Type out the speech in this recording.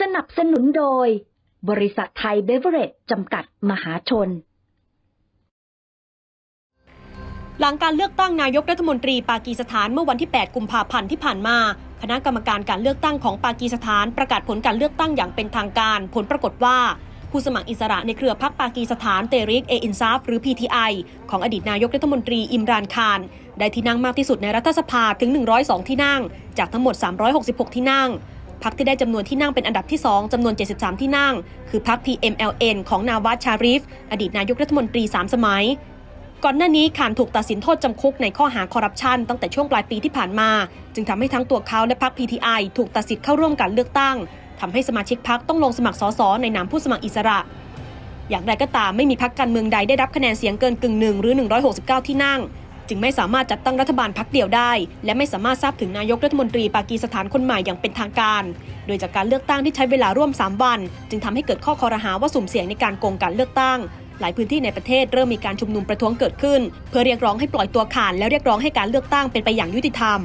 สนับสนุนโดย บริษัทไทยเบเวอเรจจำกัดมหาชน หลังการเลือกตั้งนายกรัฐมนตรีปากีสถานเมื่อวันที่ 8 กุมภาพันธ์ที่ผ่านมา คณะกรรมการการเลือกตั้งของปากีสถานประกาศผลการเลือกตั้งอย่างเป็นทางการ ผลปรากฏว่าผู้สมัครอิสระในเครือพรรคปากีสถานเตริกเออินซาฟหรือ PTI ของอดีตนายกรัฐมนตรีอิมรานคารได้ที่นั่งมากที่สุดในรัฐสภาถึง 102 ที่นั่ง จากทั้งหมด 366 ที่นั่ง พรรคที่ได้จำนวนที่นั่งเป็นอันดับที่ 2จำนวน 73 ที่นั่ง คือพรรค PMLN ของนาวาดชาริฟ อดีตนายกรัฐมนตรี 3 สมัย ก่อนหน้านี้ขานถูกตัดสินโทษจำคุกในข้อหาคอร์รัปชันตั้งแต่ช่วงปลายปีที่ผ่านมา จึงทำให้ทั้งตัวเขาและพรรค PTI ถูกตัดสิทธิ์เข้าร่วมการเลือกตั้งทำให้สมาชิกพรรคต้องลงสมัครสสในนามผู้สมัครอิสระ อย่างไรก็ตามไม่มีพรรคการเมืองใดได้รับคะแนนเสียงเกินกึ่งหนึ่งหรือ 169 ที่นั่ง จึงไม่สามารถจัดตั้งรัฐบาลพักเดียวได้ และไม่สามารถทราบถึงนายกรัฐมนตรีปากีสถานคนใหม่อย่างเป็นทางการ โดยจากการเลือกตั้งที่ใช้เวลาร่วม 3 วัน จึงทำให้เกิดข้อคอรหาว่าสุ่มเสี่ยงในการโกงการเลือกตั้งหลายพื้นที่ในประเทศเริ่มมีการชุมนุมประท้วงเกิดขึ้น เพื่อเรียกร้องให้ปล่อยตัวข่านและเรียกร้องให้การเลือกตั้งเป็นไปอย่างยุติธรรม